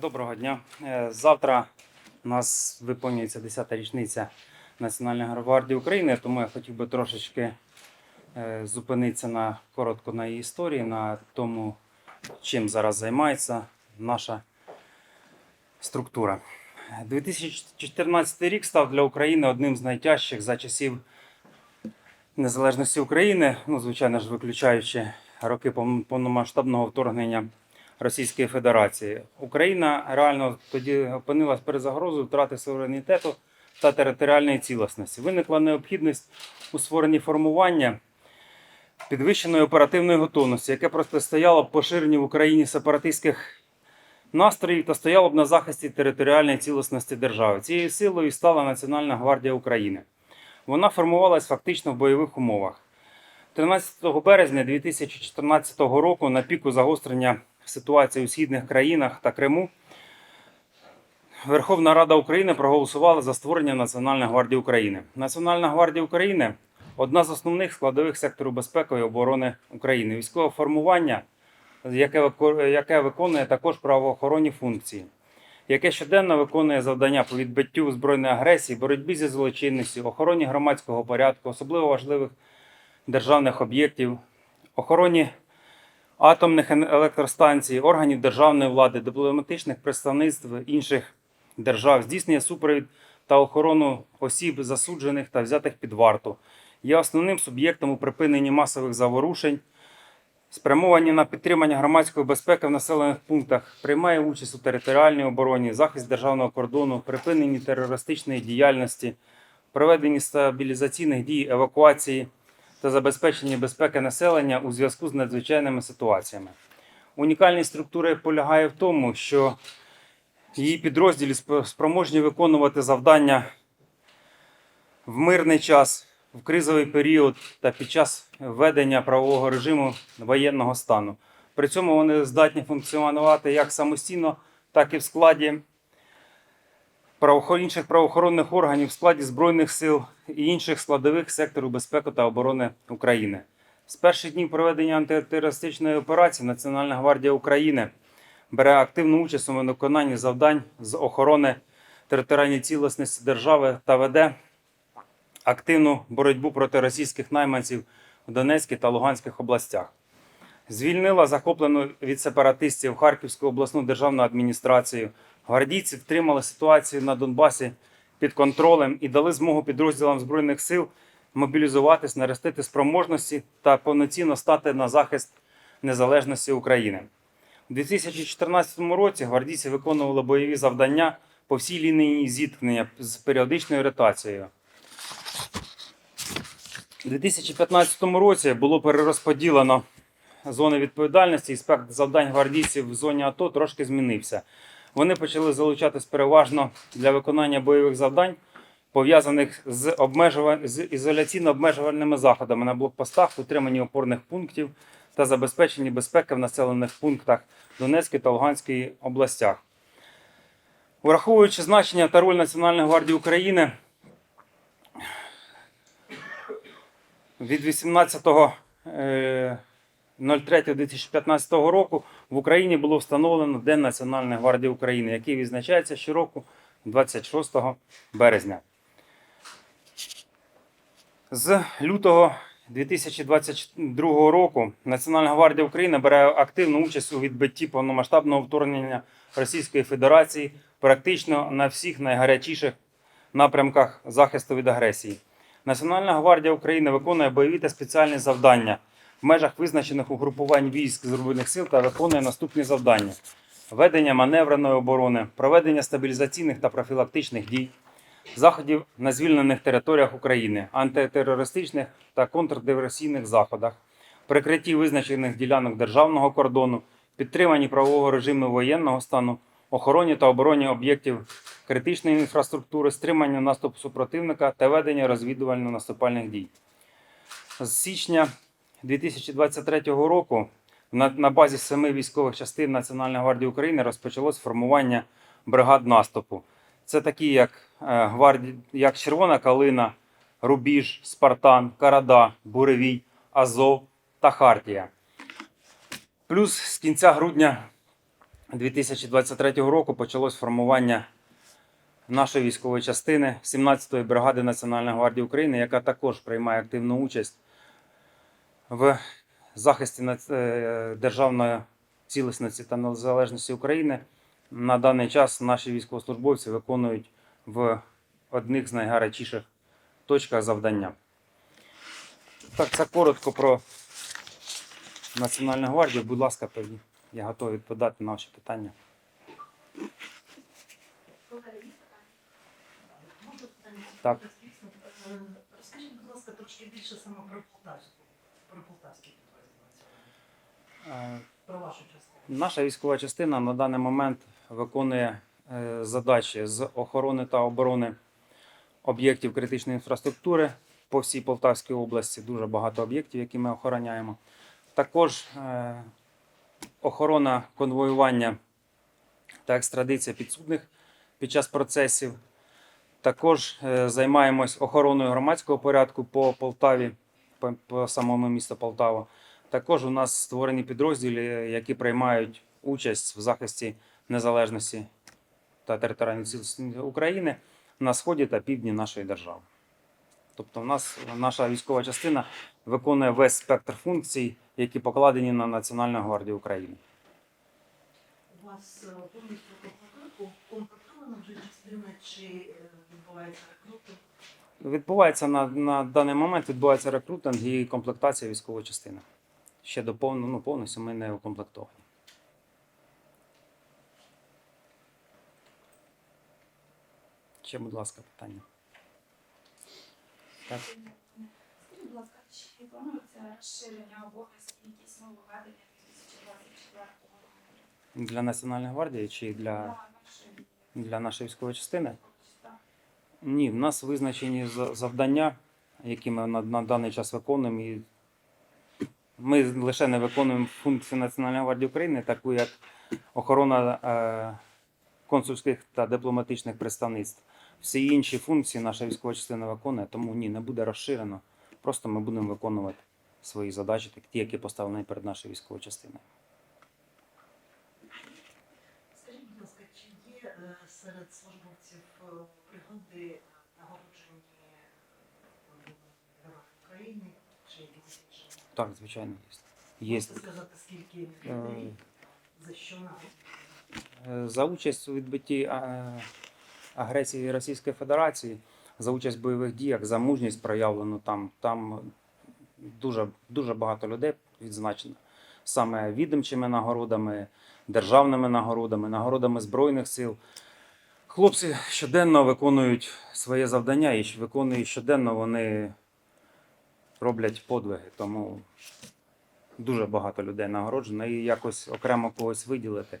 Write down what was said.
Доброго дня. Е, Завтра у нас виповнюється 10-та річниця Національної гвардії України, тому я хотів би трошечки е, зупинитися на коротко на її історії, на тому, чим зараз займається наша структура. 2014 рік став для України одним з найтяжчих за часів незалежності України, ну, звичайно ж, виключаючи роки повномасштабного вторгнення Російської Федерації. Україна реально тоді опинилась перед загрозою втрати суверенітету та територіальної цілісності. Виникла необхідність у створенні формування підвищеної оперативної готовності, яке протистояло б поширенню в Україні сепаратистських настроїв та стояло б на захисті територіальної цілісності держави. Цією силою стала Національна гвардія України. Вона формувалась фактично в бойових умовах. 13 березня 2014 року на піку загострення ситуації у східних країнах та Криму Верховна Рада України проголосувала за створення Національної гвардії України. Національна гвардія України одна з основних складових сектору безпеки і оборони України. Військове формування, яке, виконує також правоохоронні функції, яке щоденно виконує завдання по відбиттю збройної агресії, боротьбі зі злочинністю, охороні громадського порядку, особливо важливих державних об'єктів, охороні атомних електростанцій, органів державної влади, дипломатичних представництв інших держав, здійснює супровід та охорону осіб, засуджених та взятих під варту, є основним суб'єктом у припиненні масових заворушень, спрямовані на підтримання громадської безпеки в населених пунктах, приймає участь у територіальній обороні, захист державного кордону, припиненні терористичної діяльності, проведенні стабілізаційних дій, евакуації та забезпеченні безпеки населення у зв'язку з надзвичайними ситуаціями. Унікальність структури полягає в тому, що її підрозділі спроможні виконувати завдання в мирний час, в кризовий період та під час введення правового режиму воєнного стану. При цьому вони здатні функціонувати як самостійно, так і в складі інших правоохоронних органів, в складі Збройних сил і інших складових сектору безпеки та оборони України. З перших днів проведення антитерористичної операції Національна гвардія України бере активну участь у виконанні завдань з охорони територіальної цілісності держави та веде активну боротьбу проти російських найманців в Донецькій та Луганських областях. Звільнила захоплену від сепаратистів Харківську обласну державну адміністрацію. Гвардійці втримали ситуацію на Донбасі під контролем і дали змогу підрозділам Збройних сил мобілізуватись, наростити спроможності та повноцінно стати на захист незалежності України. У 2014 році гвардійці виконували бойові завдання по всій лінії зіткнення з періодичною ротацією. У 2015 році було перерозподілено зони відповідальності і спектр завдань гвардійців в зоні АТО трошки змінився. Вони почали залучатись переважно для виконання бойових завдань, пов'язаних з, обмежува... з ізоляційно-обмежувальними заходами на блокпостах, утриманні опорних пунктів та забезпеченні безпеки в населених пунктах Донецької та Луганської областях. Враховуючи значення та роль Національної гвардії України, від 18 е, 03.2015 року в Україні було встановлено День Національної гвардії України, який відзначається щороку 26 березня. З лютого 2022 року Національна гвардія України бере активну участь у відбитті повномасштабного вторгнення Російської Федерації практично на всіх найгарячіших напрямках захисту від агресії. Національна гвардія України виконує бойові та спеціальні завдання в межах визначених угрупувань військ Збройних сил та виконує наступні завдання: ведення маневреної оборони, проведення стабілізаційних та профілактичних дій, заходів на звільнених територіях України, антитерористичних та контрдиверсійних заходах, прикритті визначених ділянок державного кордону, підтриманні правового режиму воєнного стану, охороні та обороні об'єктів критичної інфраструктури, стримання наступу супротивника та ведення розвідувально-наступальних дій. З січня 2023 року на, на базі семи військових частин Національної гвардії України розпочалось формування бригад наступу. Це такі, як, е, гварді... як Червона Калина, Рубіж, Спартан, Карада, Буревій, Азов та Хартія. Плюс з кінця грудня 2023 року почалось формування нашої військової частини 17-ї бригади Національної гвардії України, яка також приймає активну участь в захисті е, державної цілісності та незалежності України. На даний час наші військовослужбовці виконують в одних з найгарячіших точках завдання. Так, це коротко про Національну гвардію. Будь ласка, я готовий відповідати на ваші питання. Так. Е, Розкажіть, будь ласка, трошки більше саме про Полтавську, про Полтавський підрозділ про вашу частину. Наша військова частина на даний момент виконує е, задачі з охорони та оборони об'єктів критичної інфраструктури по всій Полтавській області. Дуже багато об'єктів, які ми охороняємо. Також е, охорона конвоювання та екстрадиція підсудних під час процесів. Також е, займаємось охороною громадського порядку по Полтаві, по, по самому місту Полтава. Також у нас створені підрозділи, які приймають участь в захисті незалежності та територіальної цілісності України на сході та півдні нашої держави. Тобто, в нас наша військова частина виконує весь спектр функцій, які покладені на Національну гвардію України. У вас е, повністю комплектована вже частина, чи е, відбувається рекрутинг? Відбувається на, на даний момент відбувається рекрутинг і комплектація військової частини. Ще до повно, ну, повністю ми не укомплектовані. Ще, будь ласка, питання. Так. Скажіть, будь ласка, чи планується розширення обов'язків якісь нововведення 2024 року? Для Національної гвардії чи для, для нашої військової частини? Ні, в нас визначені завдання, які ми на, на даний час виконуємо. І ми лише не виконуємо функцію Національної гвардії України, таку як охорона е, консульських та дипломатичних представництв. Всі інші функції наша військова частина виконує, тому ні, не буде розширено. Просто ми будемо виконувати свої задачі, так, ті, які поставлені перед нашою військовою частиною. Скажіть, будь ласка, чи є е, серед службовців е, пригоди е, нагороджені е, Героїв України чи інші? Так, звичайно, є. Є. Можете сказати, скільки людей, за що? Е, за участь у відбитті е, агресії Російської Федерації, за участь в бойових діях, за мужність проявлену там. Там дуже, дуже багато людей відзначено саме відомчими нагородами, державними нагородами, нагородами Збройних сил. Хлопці щоденно виконують своє завдання і виконують щоденно вони роблять подвиги. Тому дуже багато людей нагороджено і якось окремо когось виділити.